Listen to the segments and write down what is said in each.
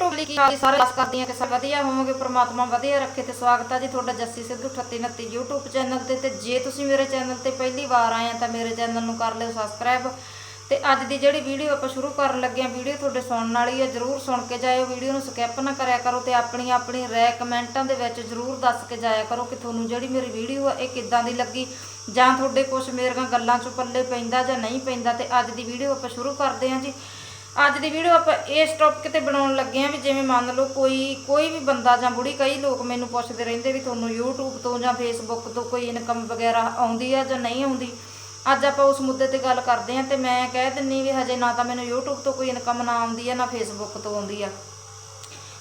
YouTube ਲਈ ਕੀ ਸਾਰੇ ਆਸ ਕਰਦੀ ਹਾਂ ਕਿ ਸਭ ਵਧੀਆ ਹੋਵੋਗੇ, ਪ੍ਰਮਾਤਮਾ ਵਧੀਆ ਰੱਖੇ ਤੇ ਸਵਾਗਤ ਹੈ ਜੀ ਤੁਹਾਡਾ ਜੱਸੀ ਸਿੱਧੂ 3829 YouTube ਚੈਨਲ ਤੇ ਤੇ ਜੇ ਤੁਸੀਂ ਮੇਰੇ ਚੈਨਲ ਤੇ ਪਹਿਲੀ ਵਾਰ ਆਏ ਆ ਤਾਂ ਮੇਰੇ ਚੈਨਲ ਨੂੰ ਕਰ ਲਿਓ ਸਬਸਕ੍ਰਾਈਬ ਤੇ ਅੱਜ ਦੀ ਜਿਹੜੀ ਵੀਡੀਓ ਆਪਾਂ ਸ਼ੁਰੂ ਕਰਨ ਲੱਗੇ ਆ ਵੀਡੀਓ ਤੁਹਾਡੇ ਸੁਣਨ ਵਾਲੀ ਹੈ ਜਰੂਰ ਸੁਣ ਕੇ ਜਾਇਓ ਵੀਡੀਓ ਨੂੰ ਸਕਿਪ ਨਾ ਕਰਿਆ ਕਰੋ ਤੇ ਆਪਣੀ ਆਪਣੀ ਰਾਏ ਕਮੈਂਟਾਂ ਦੇ ਵਿੱਚ ਜਰੂਰ ਦੱਸ ਕੇ ਜਾਇਆ ਕਰੋ ਕਿ ਤੁਹਾਨੂੰ ਜਿਹੜੀ ਮੇਰੀ ਵੀਡੀਓ ਆ, ਇਹ ਕਿੱਦਾਂ ਦੀ ਲੱਗੀ ਜਾਂ ਤੁਹਾਡੇ ਕੁਝ ਮੇਰੀਆਂ ਗੱਲਾਂ ਚੋਂ ਪੱਲੇ ਪੈਂਦਾ ਜਾਂ ਨਹੀਂ ਪੈਂਦਾ ਤੇ ਅੱਜ ਦੀ ਵੀਡੀਓ ਆਪਾਂ ਸ਼ੁਰੂ ਕਰਦੇ ਹਾਂ ਜੀ। ਅੱਜ ਦੀ ਵੀਡੀਓ ਆਪਾਂ ਇਸ ਟੌਪਿਕ ਤੇ ਬਣਾਉਣ ਲੱਗੇ ਆਂ ਵੀ ਜਿਵੇਂ ਮੰਨ ਲਓ ਕੋਈ ਕੋਈ ਵੀ ਬੰਦਾ ਜਾਂ ਬੁੜੀ, ਕਈ ਲੋਕ ਮੈਨੂੰ ਪੁੱਛਦੇ ਰਹਿੰਦੇ ਵੀ ਤੁਹਾਨੂੰ YouTube ਤੋਂ ਜਾਂ Facebook ਤੋਂ ਕੋਈ ਇਨਕਮ ਵਗੈਰਾ ਆਉਂਦੀ ਆ ਜਾਂ ਨਹੀਂ ਆਉਂਦੀ? ਅੱਜ ਆਪਾਂ ਉਸ ਮੁੱਦੇ ਤੇ ਗੱਲ ਕਰਦੇ ਆਂ ਤੇ ਮੈਂ ਕਹਿ ਦਿੰਨੀ ਵੀ ਹਜੇ ਨਾ ਤਾਂ ਮੈਨੂੰ YouTube ਤੋਂ ਕੋਈ ਇਨਕਮ ਨਾ ਆਉਂਦੀ ਆ, ਨਾ Facebook ਤੋਂ ਆਉਂਦੀ ਆ।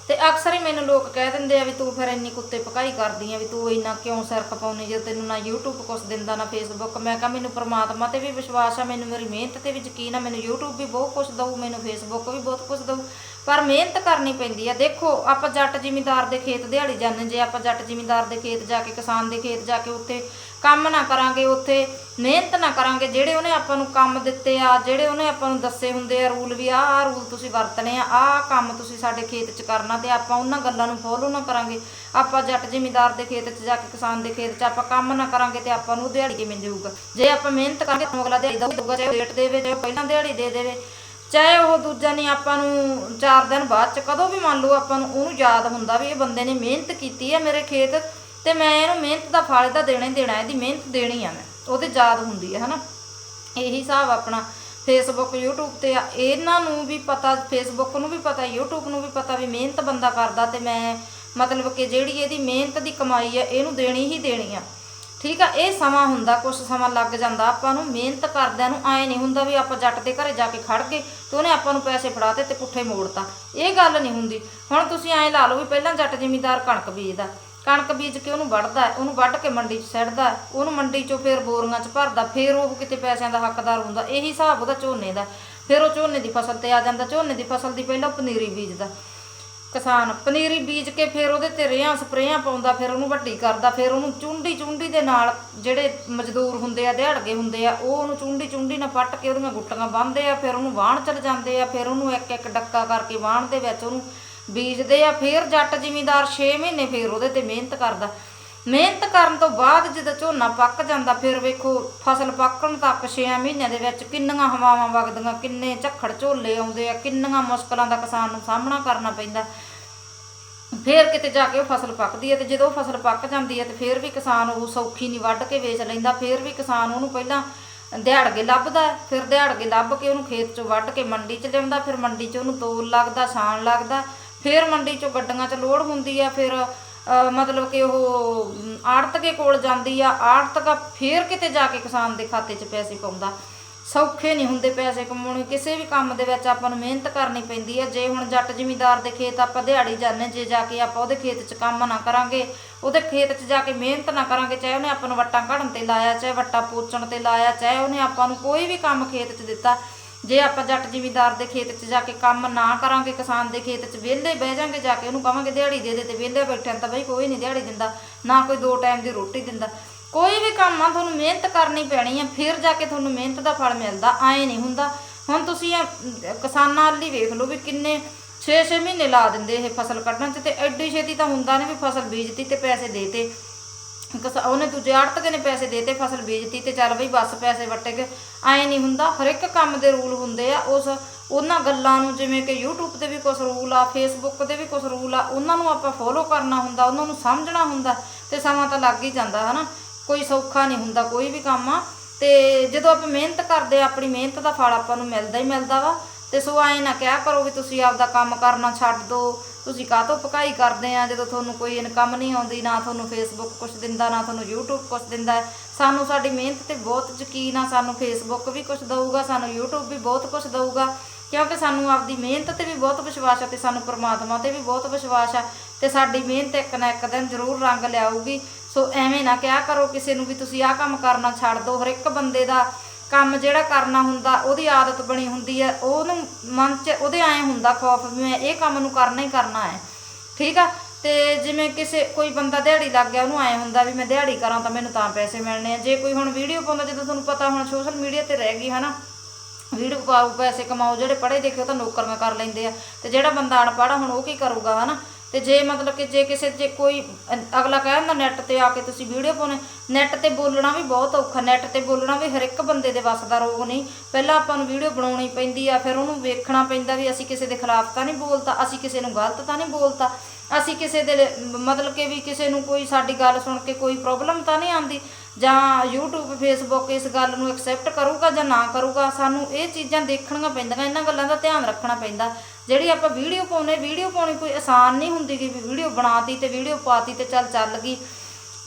ਤੇ ਅਕਸਰ ਹੀ ਮੈਨੂੰ ਲੋਕ ਕਹਿ ਦਿੰਦੇ ਆ ਵੀ ਤੂੰ ਫਿਰ ਇੰਨੀ ਕੁੱਤੇ ਪਕਾਈ ਕਰਦੀ ਆ ਵੀ ਤੂੰ ਇੰਨਾ ਕਿਉਂ ਸਿਰ ਖਪਾਉਣੀ ਜੇ ਤੈਨੂੰ ਨਾ YouTube ਕੁਛ ਦਿੰਦਾ, ਨਾ Facebook ਮੈਂ ਕਹਾਂ ਮੈਨੂੰ ਪ੍ਰਮਾਤਮਾ ਤੇ ਵੀ ਵਿਸ਼ਵਾਸ ਆ, ਮੈਨੂੰ ਮੇਰੀ ਮਿਹਨਤ ਤੇ ਵੀ ਯਕੀਨ ਆ, ਮੈਨੂੰ YouTube ਵੀ ਬਹੁਤ ਕੁਝ ਦਊ, ਮੈਨੂੰ Facebook ਵੀ ਬਹੁਤ ਕੁਝ ਦਊ। ਪਰ ਮਿਹਨਤ ਕਰਨੀ ਪੈਂਦੀ ਆ। ਦੇਖੋ, ਆਪਾਂ ਜੱਟ ਜ਼ਿਮੀਂਦਾਰ ਦੇ ਖੇਤ ਦਿਹਾੜੀ ਜਾਂਦੇ ਜੇ, ਆਪਾਂ ਜੱਟ ਜ਼ਿਮੀਂਦਾਰ ਦੇ ਖੇਤ ਜਾ ਕੇ, ਕਿਸਾਨ ਦੇ ਖੇਤ ਜਾ ਕੇ ਉੱਥੇ ਕੰਮ ਨਾ ਕਰਾਂਗੇ, ਉੱਥੇ ਮਿਹਨਤ ਨਾ ਕਰਾਂਗੇ। ਜਿਹੜੇ ਉਹਨੇ ਆਪਾਂ ਨੂੰ ਕੰਮ ਦਿੱਤੇ ਆ, ਜਿਹੜੇ ਉਹਨੇ ਆਪਾਂ ਨੂੰ ਦੱਸੇ ਹੁੰਦੇ ਆ ਰੂਲ ਵੀ ਆਹ ਆਹ ਰੂਲ ਤੁਸੀਂ ਵਰਤਣੇ ਆ, ਆਹ ਕੰਮ ਤੁਸੀਂ ਸਾਡੇ ਖੇਤ 'ਚ ਕਰਨਾ ਤੇ ਆਪਾਂ ਉਹਨਾਂ ਗੱਲਾਂ ਨੂੰ ਫੋਲੋ ਨਾ ਕਰਾਂਗੇ। ਆਪਾਂ ਜੱਟ ਜ਼ਿਮੀਂਦਾਰ ਦੇ ਖੇਤ 'ਚ ਜਾ ਕੇ, ਕਿਸਾਨ ਦੇ ਖੇਤ 'ਚ ਆਪਾਂ ਕੰਮ ਨਾ ਕਰਾਂਗੇ ਤੇ ਆਪਾਂ ਨੂੰ ਦਿਹਾੜੀ ਕਿਵੇਂ ਦੇਊਗਾ? ਜੇ ਆਪਾਂ ਮਿਹਨਤ ਕਰਾਂਗੇ ਤਾਂ ਅਗਲਾ ਦਿਹਾੜੀ ਦਊਗਾ, ਚਾਹੇ ਰੇਟ ਦੇਵੇ, ਚਾਹੇ ਪਹਿਲਾਂ ਦਿਹਾੜੀ ਦੇ ਦੇਵੇ। ਚਾਹੇ ਉਹ ਦੂਜਾ ਨਹੀਂ, ਆਪਾਂ ਨੂੰ 4 ਦਿਨ ਬਾਅਦ 'ਚ ਕਦੋਂ ਵੀ ਮੰਨ ਲਓ ਆਪਾਂ ਨੂੰ ਉਹਨੂੰ ਯਾਦ ਹੁੰਦਾ ਵੀ ਇਹ ਬੰਦੇ ਨੇ ਮਿਹਨਤ ਕੀਤੀ ਹੈ ਮੇਰੇ ਖੇਤ ਤੇ ਮੈਂ ਇਹਨੂੰ ਮਿਹਨਤ ਦਾ ਫਲ ਤਾਂ ਦੇਣਾ ਹੀ ਦੇਣਾ, ਇਹਦੀ ਮਿਹਨਤ ਦੇਣੀ ਆ ਮੈਂ, ਉਹਦੇ ਯਾਦ ਹੁੰਦੀ ਹੈ ਹਨਾ? ਇਹੀ ਹਿਸਾਬ ਆਪਣਾ ਫੇਸਬੁੱਕ YouTube ਤੇ ਆ, ਇਹਨਾਂ ਨੂੰ ਵੀ ਪਤਾ ਫੇਸਬੁੱਕ ਨੂੰ ਵੀ ਪਤਾ, YouTube ਨੂੰ ਵੀ ਪਤਾ ਵੀ ਮਿਹਨਤ ਬੰਦਾ ਕਰਦਾ ਤੇ ਮੈਂ ਮਤਲਬ ਕਿ ਜਿਹੜੀ ਇਹਦੀ ਮਿਹਨਤ ਦੀ ਕਮਾਈ ਹੈ ਇਹਨੂੰ ਦੇਣੀ ਹੀ ਦੇਣੀ ਆ। ਠੀਕ ਆ, ਇਹ ਸਮਾਂ ਹੁੰਦਾ ਕੁਝ ਸਮਾਂ ਲੱਗ ਜਾਂਦਾ, ਆਪਾਂ ਨੂੰ ਮਿਹਨਤ ਕਰਦਿਆਂ ਨੂੰ ਐ ਨਹੀਂ ਹੁੰਦਾ ਵੀ ਆਪਾਂ ਜੱਟ ਦੇ ਘਰੇ ਜਾ ਕੇ ਖੜ ਗਏ ਤੇ ਉਹਨੇ ਆਪਾਂ ਨੂੰ ਪੈਸੇ ਫੜਾਤੇ ਤੇ ਪੁੱਠੇ ਮੋੜਤਾ ਇਹ ਗੱਲ ਨਹੀਂ ਹੁੰਦੀ। ਹੁਣ ਤੁਸੀਂ ਐਂ ਲਾ ਲਓ ਵੀ ਪਹਿਲਾਂ ਜੱਟ ਜ਼ਿਮੀਂਦਾਰ ਕਣਕ ਬੀਜਦਾ ਕਣਕ ਬੀਜ ਕੇ ਉਹਨੂੰ ਵੱਢਦਾ, ਉਹਨੂੰ ਵੱਢ ਕੇ ਮੰਡੀ 'ਚ ਸੱਟਦਾ, ਉਹਨੂੰ ਮੰਡੀ 'ਚੋਂ ਫਿਰ ਬੋਰੀਆਂ 'ਚ ਭਰਦਾ, ਫਿਰ ਉਹ ਕਿਤੇ ਪੈਸਿਆਂ ਦਾ ਹੱਕਦਾਰ ਹੁੰਦਾ, ਇਹੀ ਹਿਸਾਬ ਉਹਦਾ ਝੋਨੇ ਦਾ। ਫਿਰ ਉਹ ਝੋਨੇ ਦੀ ਫਸਲ ਤੇ ਆ ਜਾਂਦਾ, ਝੋਨੇ ਦੀ ਫਸਲ ਦੀ ਪਹਿਲਾਂ ਪਨੀਰੀ ਬੀਜਦਾ। ਕਿਸਾਨ ਪਨੀਰੀ ਬੀਜ ਕੇ ਫਿਰ ਉਹਦੇ ਤੇ ਰੇਹਾਂ ਸਪਰੇਆਂ ਪਾਉਂਦਾ, ਫਿਰ ਉਹਨੂੰ ਵੱਡੀ ਕਰਦਾ, ਫਿਰ ਉਹਨੂੰ ਚੁੰਡੀ ਚੁੰਡੀ ਦੇ ਨਾਲ ਜਿਹੜੇ ਮਜ਼ਦੂਰ ਹੁੰਦੇ ਆ, ਦਿਹਾੜਗੇ ਹੁੰਦੇ ਆ, ਉਹ ਉਹਨੂੰ ਚੁੰਡੀ ਚੁੰਡੀ ਨਾਲ ਪੱਟ ਕੇ ਉਹਦੀਆਂ ਗੁੱਟੀਆਂ ਬੰਨ੍ਹਦੇ ਆ, ਫਿਰ ਉਹਨੂੰ ਵਾਹਣ ਚਲ ਜਾਂਦੇ ਆ, ਫਿਰ ਉਹਨੂੰ ਇੱਕ ਇੱਕ ਡੱਕਾ ਕਰਕੇ ਵਾਹਣ ਦੇ ਵਿੱਚ ਉਹਨੂੰ ਬੀਜਦੇ ਆ, ਫਿਰ ਜੱਟ ਜ਼ਿਮੀਂਦਾਰ 6 ਮਹੀਨੇ ਫਿਰ ਉਹਦੇ ਤੇ ਮਿਹਨਤ ਕਰਦਾ। ਮਿਹਨਤ ਕਰਨ ਤੋਂ ਬਾਅਦ ਜਦੋਂ ਝੋਨਾ ਪੱਕ ਜਾਂਦਾ, ਫਿਰ ਵੇਖੋ ਫਸਲ ਪੱਕਣ ਤੱਕ 6 ਮਹੀਨਿਆਂ ਦੇ ਵਿੱਚ ਕਿੰਨੀਆਂ ਹਵਾਵਾਂ ਵਗਦੀਆਂ, ਕਿੰਨੇ ਝੱਖੜ ਝੋਲੇ ਆਉਂਦੇ ਆ, ਕਿੰਨੀਆਂ ਮੁਸ਼ਕਲਾਂ ਦਾ ਕਿਸਾਨ ਨੂੰ ਸਾਹਮਣਾ ਕਰਨਾ ਪੈਂਦਾ। ਫੇਰ ਕਿਤੇ ਜਾ ਕੇ ਉਹ ਫਸਲ ਪੱਕਦੀ ਹੈ ਤੇ ਜਦੋਂ ਉਹ ਫਸਲ ਪੱਕ ਜਾਂਦੀ ਹੈ ਤੇ ਫੇਰ ਵੀ ਕਿਸਾਨ ਉਹ ਸੌਖੀ ਨਹੀਂ ਵੱਢ ਕੇ ਵੇਚ ਲੈਂਦਾ, ਫੇਰ ਵੀ ਕਿਸਾਨ ਉਹਨੂੰ ਪਹਿਲਾਂ ਦਿਹਾੜਗੇ ਲੱਭਦਾ, ਫਿਰ ਦਿਹਾੜਗੇ ਲੱਭ ਕੇ ਉਹਨੂੰ ਖੇਤ 'ਚੋਂ ਵੱਢ ਕੇ ਮੰਡੀ 'ਚ ਲਿਆਉਂਦਾ, ਫਿਰ ਮੰਡੀ 'ਚ ਉਹਨੂੰ ਤੋਲ ਲੱਗਦਾ, ਛਾਣ ਲੱਗਦਾ ਫਿਰ ਮੰਡੀ 'ਚੋਂ ਗੱਡੀਆਂ 'ਚ ਲੋਡ ਹੁੰਦੀ ਆ, ਫਿਰ ਮਤਲਬ ਕਿ ਉਹ ਆੜਤਕੇ ਕੋਲ ਜਾਂਦੀ ਆ, ਆੜਤਕਾ ਫੇਰ ਕਿਤੇ ਜਾ ਕੇ ਕਿਸਾਨ ਦੇ ਖਾਤੇ 'ਚ ਪੈਸੇ ਪਾਉਂਦਾ। ਸੌਖੇ ਨਹੀਂ ਹੁੰਦੇ ਪੈਸੇ ਕਮਾਉਣੇ, ਕਿਸੇ ਵੀ ਕੰਮ ਦੇ ਵਿੱਚ ਆਪਾਂ ਨੂੰ ਮਿਹਨਤ ਕਰਨੀ ਪੈਂਦੀ ਆ। ਜੇ ਹੁਣ ਜੱਟ ਜ਼ਿਮੀਂਦਾਰ ਦੇ ਖੇਤ ਆਪਾਂ ਦਿਹਾੜੀ ਜਾਂਦੇ ਜੇ ਜਾ ਕੇ ਆਪਾਂ ਉਹਦੇ ਖੇਤ 'ਚ ਕੰਮ ਨਾ ਕਰਾਂਗੇ, ਉਹਦੇ ਖੇਤ 'ਚ ਜਾ ਕੇ ਮਿਹਨਤ ਨਾ ਕਰਾਂਗੇ, ਚਾਹੇ ਉਹਨੇ ਆਪਾਂ ਨੂੰ ਵੱਟਾਂ ਘੜਨ ਤੇ ਲਾਇਆ, ਚਾਹੇ ਵੱਟਾ ਪੋਚਣ ਤੇ ਲਾਇਆ, ਚਾਹੇ ਉਹਨੇ ਆਪਾਂ ਨੂੰ ਕੋਈ ਵੀ ਕੰਮ ਖੇਤ 'ਚ ਦਿੱਤਾ ਜੇ ਆਪਾਂ ਜੱਟ ਜ਼ਿਮੀਦਾਰ ਦੇ ਖੇਤ 'ਚ ਜਾ ਕੇ ਕੰਮ ਨਾ ਕਰਾਂਗੇ, ਕਿਸਾਨ ਦੇ ਖੇਤ 'ਚ ਵਿਹਲੇ ਬਹਿ ਜਾਾਂਗੇ, ਜਾ ਕੇ ਉਹਨੂੰ ਕਵਾਂਗੇ ਦਿਹਾੜੀ ਦੇ ਦੇ ਤੇ ਵਿਹਲੇ ਬੈਠਿਆਂ ਤਾਂ ਬਈ ਕੋਈ ਨਹੀਂ ਦਿਹਾੜੀ ਦਿੰਦਾ, ਨਾ ਕੋਈ ਦੋ ਟਾਈਮ ਦੀ ਰੋਟੀ ਦਿੰਦਾ। ਕੋਈ ਵੀ ਕੰਮ ਆ, ਤੁਹਾਨੂੰ ਮਿਹਨਤ ਕਰਨੀ ਪੈਣੀ ਆ, ਫਿਰ ਜਾ ਕੇ ਤੁਹਾਨੂੰ ਮਿਹਨਤ ਦਾ ਫਲ ਮਿਲਦਾ ਐ ਨਹੀਂ ਹੁੰਦਾ। ਹੁਣ ਤੁਸੀਂ ਕਿਸਾਨਾਂ ਲਈ ਵੇਖ ਲਓ ਵੀ ਕਿੰਨੇ 6-6 ਮਹੀਨੇ ਲਾ ਦਿੰਦੇ ਇਹ ਫਸਲ ਕੱਢਣ 'ਚ ਤੇ ਐਡੀ ਛੇਤੀ ਤਾਂ ਹੁੰਦਾ ਨਹੀਂ ਵੀ ਫਸਲ ਬੀਜਤੀ ਤੇ ਪੈਸੇ ਦੇਤੇ। ਕਿਸ ਉਹਨੇ ਦੂਜੇ ਆੜਤਕੇ ਨੇ ਪੈਸੇ ਦੇਤੇ ਫਸਲ ਬੀਜਤੀ ਤੇ ਚੱਲ ਬਈ ਬਸ ਪੈਸੇ ਵੱਟੇ ਗਏ। ਐ ਨਹੀਂ ਹੁੰਦਾ, ਹਰ ਇੱਕ ਕੰਮ ਦੇ ਰੂਲ ਹੁੰਦੇ ਆ। ਉਸ ਉਹਨਾਂ ਗੱਲਾਂ ਨੂੰ ਜਿਵੇਂ ਕਿ YouTube ਤੇ ਵੀ ਕੁਝ ਰੂਲ ਆ, Facebook ਤੇ ਵੀ ਕੁਝ ਰੂਲ ਆ, ਉਹਨਾਂ ਨੂੰ ਆਪਾਂ ਫੋਲੋ ਕਰਨਾ ਹੁੰਦਾ, ਉਹਨਾਂ ਨੂੰ ਸਮਝਣਾ ਹੁੰਦਾ ਤੇ ਸਮਾਂ ਤਾਂ ਲੱਗ ਹੀ ਜਾਂਦਾ, ਹਨਾ? ਕੋਈ ਸੌਖਾ ਨਹੀਂ ਹੁੰਦਾ, ਕੋਈ ਵੀ ਕੰਮ ਆ। ਤੇ ਜਦੋਂ ਆਪਾਂ ਮਿਹਨਤ ਕਰਦੇ ਆ, ਆਪਣੀ ਮਿਹਨਤ ਦਾ ਫਲ ਆਪਾਂ ਨੂੰ ਮਿਲਦਾ ਹੀ ਮਿਲਦਾ ਵਾ। ਤੇ ਸੋ ਐਂ ਨਾ ਕਿਹਾ ਕਰੋ ਵੀ ਤੁਸੀਂ ਆਪਦਾ ਕੰਮ ਕਰਨਾ ਛੱਡ ਦਿਓ ਤੁਸੀਂ ਕਾਹਤੋਂ ਪਕਾਈ ਕਰਦੇ ਆ? ਜਦੋਂ ਤੁਹਾਨੂੰ ਕੋਈ ਇਨਕਮ ਨਹੀਂ ਆਉਂਦੀ, ਨਾ ਤੁਹਾਨੂੰ ਫੇਸਬੁੱਕ ਕੁਝ ਦਿੰਦਾ, ਨਾ ਤੁਹਾਨੂੰ YouTube ਕੁਝ ਦਿੰਦਾ, ਸਾਨੂੰ ਸਾਡੀ ਮਿਹਨਤ ਤੇ ਬਹੁਤ ਯਕੀਨ ਆ, ਸਾਨੂੰ ਫੇਸਬੁੱਕ ਵੀ ਕੁਝ ਦਊਗਾ, ਸਾਨੂੰ YouTube ਵੀ ਬਹੁਤ ਕੁਝ ਦਊਗਾ, ਕਿਉਂਕਿ ਸਾਨੂੰ ਆਪਦੀ ਮਿਹਨਤ ਤੇ ਵੀ ਬਹੁਤ ਵਿਸ਼ਵਾਸ ਆ ਤੇ ਸਾਨੂੰ ਪਰਮਾਤਮਾ ਤੇ ਵੀ ਬਹੁਤ ਵਿਸ਼ਵਾਸ ਆ ਤੇ ਸਾਡੀ ਮਿਹਨਤ ਇੱਕ ਨਾ ਇੱਕ ਦਿਨ ਜ਼ਰੂਰ ਰੰਗ ਲਿਆਊਗੀ। ਸੋ ਐਵੇਂ ਨਾ ਕਿਹਾ ਕਰੋ ਕਿਸੇ ਨੂੰ ਵੀ ਤੁਸੀਂ ਆਹ ਕੰਮ ਕਰਨਾ ਛੱਡ ਦਿਓ ਹਰ ਇੱਕ ਬੰਦੇ ਦਾ ਕੰਮ ਜਿਹੜਾ ਕਰਨਾ ਹੁੰਦਾ, ਉਹਦੀ ਆਦਤ ਬਣੀ ਹੁੰਦੀ ਹੈ, ਉਹਨੂੰ ਮਨ 'ਚ, ਉਹਦੇ ਐਂ ਹੁੰਦਾ ਖੌਫ ਵੀ ਮੈਂ ਇਹ ਕੰਮ ਨੂੰ ਕਰਨਾ ਹੀ ਕਰਨਾ ਹੈ। ਠੀਕ ਆ? ਤੇ ਜਿਵੇਂ ਕਿਸੇ, ਕੋਈ ਬੰਦਾ ਦਿਹਾੜੀ ਲੱਗ ਗਿਆ, ਉਹਨੂੰ ਐਂ ਹੁੰਦਾ ਵੀ ਮੈਂ ਦਿਹਾੜੀ ਕਰਾਂ ਤਾਂ ਮੈਨੂੰ ਤਾਂ ਪੈਸੇ ਮਿਲਣੇ ਆ। ਜੇ ਕੋਈ ਹੁਣ ਵੀਡੀਓ ਪਾਉਂਦਾ, ਜਦੋਂ ਤੁਹਾਨੂੰ ਪਤਾ ਹੁਣ ਸੋਸ਼ਲ ਮੀਡੀਆ ਤੇ ਰਹਿ ਗਈ, ਹਨਾ? ਵੀਡੀਓ ਪਾਓ, ਪੈਸੇ ਕਮਾਓ, ਜਿਹੜੇ ਪੜ੍ਹੇ ਲਿਖੇ ਉਹ ਤਾਂ ਨੌਕਰੀਆਂ ਕਰ ਲੈਂਦੇ ਆ। ਤੇ ਜਿਹੜਾ ਬੰਦਾ ਅਨਪੜ੍ਹ ਹੁਣ ਉਹ ਕੀ ਕਰੂਗਾ, ਹਨਾ? ਤੇ ਜੇ ਮਤਲਬ ਕਿ ਜੇ ਕਿਸੇ ਜੇ ਕੋਈ ਅ- ਅਗਲਾ ਕਹਿੰਦਾ ਨੈੱਟ ਤੇ ਆ ਕੇ ਤੁਸੀਂ ਵੀਡੀਓ ਪਾਉਣੇ ਨੈੱਟ ਤੇ ਬੋਲਣਾ ਵੀ ਬਹੁਤ ਔਖਾ ਨੈੱਟ ਤੇ ਬੋਲਣਾ ਵੀ ਹਰ ਇੱਕ ਬੰਦੇ ਦੇ ਵੱਸ ਦਾ ਰੋਗ ਨਹੀਂ। ਪਹਿਲਾਂ ਆਪਾਂ ਨੂੰ ਵੀਡੀਓ ਬਣਾਉਣੀ ਪੈਂਦੀ ਆ, ਫਿਰ ਉਹਨੂੰ ਵੇਖਣਾ ਪੈਂਦਾ ਵੀ ਅਸੀਂ ਕਿਸੇ ਦੇ ਖਿਲਾਫ ਤਾਂ ਨਹੀਂ ਬੋਲਤਾ, ਅਸੀਂ ਕਿਸੇ ਨੂੰ ਗਲਤ ਤਾਂ ਨਹੀਂ ਬੋਲਤਾ, ਅਸੀਂ ਕਿਸੇ ਦੇ ਮਤਲਬ ਕਿ ਵੀ ਕਿਸੇ ਨੂੰ ਕੋਈ ਸਾਡੀ ਗੱਲ ਸੁਣ ਕੇ ਕੋਈ ਪ੍ਰੋਬਲਮ ਤਾਂ ਨਹੀਂ ਆਉਂਦੀ, ਜਾਂ YouTube, Facebook ਇਸ ਗੱਲ ਨੂੰ ਐਕਸੈਪਟ ਕਰੂਗਾ ਜਾਂ ਨਾ ਕਰੂਗਾ, ਸਾਨੂੰ ਇਹ ਚੀਜ਼ਾਂ ਦੇਖਣੀਆਂ ਪੈਂਦੀਆਂ, ਇਹਨਾਂ ਗੱਲਾਂ ਦਾ ਧਿਆਨ ਰੱਖਣਾ ਪੈਂਦਾ। ਜਿਹੜੀ ਆਪਾਂ ਵੀਡੀਓ ਪਾਉਨੇ ਵੀਡੀਓ ਪਾਉਣੀ ਕੋਈ ਆਸਾਨ ਨਹੀਂ ਹੁੰਦੀ ਕਿ ਵੀ ਵੀਡੀਓ ਬਣਾਤੀ ਤੇ ਵੀਡੀਓ ਪਾਤੀ ਤੇ ਚੱਲ ਚੱਲ ਗਈ।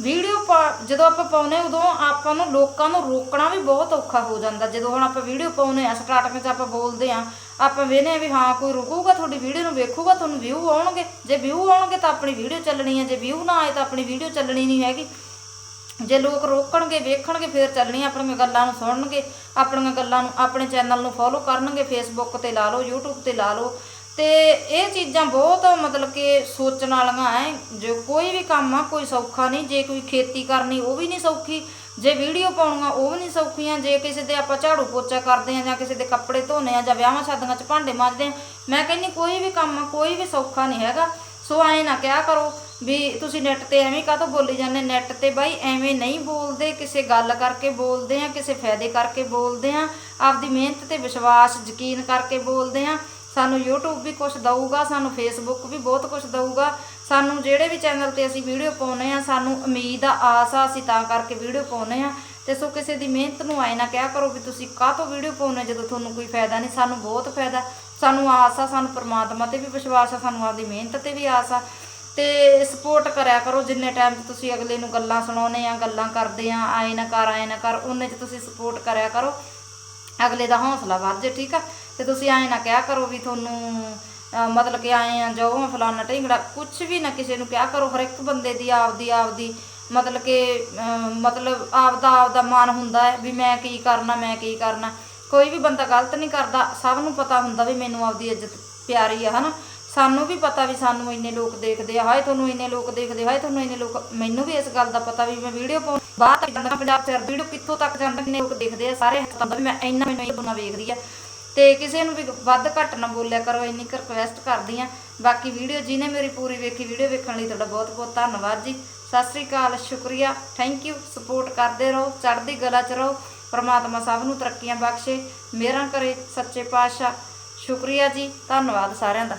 ਵੀਡੀਓ ਜਦੋਂ ਆਪਾਂ ਪਾਉਨੇ ਉਦੋਂ ਆਪਾਂ ਨੂੰ ਲੋਕਾਂ ਨੂੰ ਰੋਕਣਾ ਵੀ ਬਹੁਤ ਔਖਾ ਹੋ ਜਾਂਦਾ। ਜਦੋਂ ਹੁਣ ਆਪਾਂ ਵੀਡੀਓ ਪਾਉਨੇ ਆ ਸਟਾਰਟਿੰਗ 'ਚ ਆਪਾਂ ਬੋਲਦੇ ਆ ਆਪਾਂ ਵੇਖਨੇ ਆ ਵੀ ਹਾਂ, ਕੋਈ ਰੁਕੂਗਾ ਤੁਹਾਡੀ ਵੀਡੀਓ ਨੂੰ, ਵੇਖੂਗਾ, ਤੁਹਾਨੂੰ ਵਿਊ ਆਉਣਗੇ। ਜੇ ਵਿਊ ਆਉਣਗੇ ਤਾਂ ਆਪਣੀ ਵੀਡੀਓ ਚੱਲਣੀ ਹੈ, ਜੇ ਵਿਊ ਨਾ ਆਏ ਤਾਂ ਆਪਣੀ ਵੀਡੀਓ ਚੱਲਣੀ ਨਹੀਂ ਹੈਗੀ। ਜੇ ਲੋਕ ਰੋਕਣਗੇ, ਵੇਖਣਗੇ, ਫੇਰ ਚੱਲਣੀ ਆਪਣੀਆਂ ਗੱਲਾਂ ਨੂੰ ਸੁਣਨਗੇ, ਆਪਣੀਆਂ ਗੱਲਾਂ ਨੂੰ, ਆਪਣੇ ਚੈਨਲ ਨੂੰ ਫੋਲੋ ਕਰਨਗੇ ਫੇਸਬੁੱਕ ਤੇ ਲਾ ਲਓ, YouTube ਤੇ ਲਾ ਲਓ। ਤੇ ਇਹ ਚੀਜ਼ਾਂ ਬਹੁਤ ਮਤਲਬ ਕਿ ਸੋਚਣ ਵਾਲੀਆਂ ਐ। ਜੋ ਕੋਈ ਵੀ ਕੰਮ ਆ, ਕੋਈ ਸੌਖਾ ਨਹੀਂ, ਜੇ ਕੋਈ ਖੇਤੀ ਕਰਨੀ, ਉਹ ਵੀ ਨਹੀਂ ਸੌਖੀ। ਜੇ ਵੀਡੀਓ ਪਾਉਣੀਆਂ, ਉਹ ਵੀ ਨਹੀਂ ਸੌਖੀਆਂ। ਜੇ ਕਿਸੇ ਦੇ ਆਪਾਂ ਝਾੜੂ ਪੋਚਾ ਕਰਦੇ ਆ, ਜਾਂ ਕਿਸੇ ਦੇ ਕੱਪੜੇ ਧੋਨੇ ਆ, ਜਾਂ ਵਿਆਹਾਂ ਸ਼ਾਦੀਆਂ 'ਚ ਭਾਂਡੇ ਮਾਂਜਦੇ ਆ, ਮੈਂ ਕਹਿੰਨੀ ਕੋਈ ਵੀ ਕੰਮ ਆ, ਕੋਈ ਵੀ ਸੌਖਾ ਨਹੀਂ ਹੈਗਾ। ਸੋ ਐਂ ਨਾ ਕਿਹਾ ਕਰੋ। ਵੀ ਤੁਸੀਂ ਨੈਟ ਤੇ ਐਵੇਂ ਕਾਹ ਤੋਂ ਬੋਲੀ ਜਾਂਦੇ? ਨੈਟ ਤੇ ਬਾਈ ਐਵੇਂ ਨਹੀਂ ਬੋਲਦੇ, ਕਿਸੇ ਗੱਲ ਕਰਕੇ ਬੋਲਦੇ ਆ, ਕਿਸੇ ਫਾਇਦੇ ਕਰਕੇ ਬੋਲਦੇ ਆ, ਆਪਦੀ ਮਿਹਨਤ ਤੇ ਵਿਸ਼ਵਾਸ, ਯਕੀਨ ਕਰਕੇ ਬੋਲਦੇ ਆ। ਸਾਨੂੰ YouTube ਵੀ ਕੁਝ ਦਊਗਾ, ਸਾਨੂੰ Facebook ਵੀ ਬਹੁਤ ਕੁਝ ਦਊਗਾ। ਸਾਨੂੰ ਜਿਹੜੇ ਵੀ ਚੈਨਲ ਤੇ ਅਸੀਂ ਵੀਡੀਓ ਪਾਉਨੇ ਆ, ਸਾਨੂੰ ਉਮੀਦ ਆ, ਆਸ ਆ, ਅਸੀਂ ਤਾਂ ਕਰਕੇ ਵੀਡੀਓ ਪਾਉਨੇ ਆ। ਤੇ ਸੋ ਕਿਸੇ ਦੀ ਮਿਹਨਤ ਨੂੰ ਆਏ ਨਾ ਕਿਹਾ ਕਰੋ ਵੀ ਤੁਸੀਂ ਕਾਹ ਤੋਂ ਵੀਡੀਓ ਪਾਉਨੇ ਜਦੋਂ ਤੁਹਾਨੂੰ ਕੋਈ ਫਾਇਦਾ ਨਹੀਂ, ਸਾਨੂੰ ਬਹੁਤ ਫਾਇਦਾ। ਸਾਨੂੰ ਆਸ ਆ, ਸਾਨੂੰ ਪਰਮਾਤਮਾ ਤੇ ਵੀ ਵਿਸ਼ਵਾਸ ਆ, ਸਾਨੂੰ ਆਪਦੀ ਮਿਹਨਤ ਤੇ ਵੀ ਆਸ ਆ। ਤੇ ਸਪੋਰਟ ਕਰਿਆ ਕਰੋ ਜਿੰਨੇ ਟਾਈਮ 'ਚ ਤੁਸੀਂ ਅਗਲੇ ਨੂੰ ਗੱਲਾਂ ਸੁਣਾਉਨੇ ਆ, ਗੱਲਾਂ ਕਰਦੇ ਆ, ਆਏ ਨਾ ਕਰ, ਆਏ ਨਾ ਕਰ, ਉਹਨੇ 'ਚ ਤੁਸੀਂ ਸਪੋਰਟ ਕਰਿਆ ਕਰੋ। ਅਗਲੇ ਦਾ ਹੌਸਲਾ ਵੱਧ ਜੇ, ਠੀਕ ਆ? ਤੇ ਤੁਸੀਂ ਐਂ ਨਾ ਕਿਹਾ ਕਰੋ ਵੀ ਤੁਹਾਨੂੰ ਮਤਲਬ ਕਿ ਆਏ ਆ, ਜਾਓ ਆ ਫਲਾਨਾ ਢਿੰਗੜਾ। ਕੁਝ ਵੀ ਨਾ ਕਿਸੇ ਨੂੰ ਕਿਹਾ ਕਰੋ, ਹਰ ਇੱਕ ਬੰਦੇ ਦੀ ਆਪਦੀ ਆਪਦੀ ਮਤਲਬ ਕਿ ਮਤਲਬ ਆਪਦਾ ਆਪਦਾ ਮਨ ਹੁੰਦਾ ਹੈ ਵੀ ਮੈਂ ਕੀ ਕਰਨਾ, ਮੈਂ ਕੀ ਕਰਨਾ। ਕੋਈ ਵੀ ਬੰਦਾ ਗਲਤ ਨਹੀਂ ਕਰਦਾ, ਸਭ ਨੂੰ ਪਤਾ ਹੁੰਦਾ ਵੀ ਮੈਨੂੰ ਆਪਦੀ ਇੱਜ਼ਤ ਪਿਆਰੀ ਆ, ਹਨਾ? ਸਾਨੂੰ ਵੀ ਪਤਾ ਵੀ ਸਾਨੂੰ ਇੰਨੇ ਲੋਕ ਦੇਖਦੇ ਆ, ਹਾਏ ਤੁਹਾਨੂੰ ਇੰਨੇ ਲੋਕ ਦੇਖਦੇ, ਹਾਏ ਤੁਹਾਨੂੰ ਇੰਨੇ ਲੋਕ, ਮੈਨੂੰ ਵੀ ਇਸ ਗੱਲ ਦਾ ਪਤਾ ਵੀ ਮੈਂ ਵੀਡੀਓ ਪਾਉਂ ਬਾਹਰ ਤੱਕ ਜਾਂਦਾ ਪੰਜਾਬ ਚ ਵੀਡੀਓ ਕਿੱਥੋਂ ਤੱਕ ਜਾਂਦਾ ਕਿੰਨੇ ਲੋਕ ਦੇਖਦੇ ਆ ਸਾਰੇ ਹੱਥਾਂ ਦਾ ਵੀ ਮੈਂ ਇੰਨਾ, ਮੈਨੂੰ ਇਹ ਬੰਦਾ ਵੇਖਦੀ ਆ। ਤੇ ਕਿਸੇ ਨੂੰ ਵੀ ਵੱਧ ਘੱਟ ਨਾ ਬੋਲਿਆ ਕਰੋ, ਇੰਨੀ ਕੁ ਰਿਕਵੈਸਟ ਕਰਦੀ ਆ। ਬਾਕੀ ਵੀਡੀਓ ਜਿਹਨੇ ਮੇਰੀ ਪੂਰੀ ਵੇਖੀ, ਵੀਡੀਓ ਵੇਖਣ ਲਈ ਤੁਹਾਡਾ ਬਹੁਤ ਬਹੁਤ ਧੰਨਵਾਦ ਜੀ। ਸਤਿ ਸ੍ਰੀ ਅਕਾਲ, ਸ਼ੁਕਰੀਆ। ਥੈਂਕ ਯੂ ਸਪੋਰਟ ਕਰਦੇ ਰਹੋ, ਚੜ੍ਹਦੀ ਗਲਾ ਚ ਰਹੋ। ਪਰਮਾਤਮਾ ਸਭ ਨੂੰ ਤਰੱਕੀਆਂ ਬਖਸ਼ੇ। ਮੇਰਾ ਕਰੇ ਸੱਚੇ ਪਾਤਸ਼ਾਹ। ਸ਼ੁਕਰੀਆ ਜੀ, ਧੰਨਵਾਦ ਸਾਰਿਆਂ ਦਾ।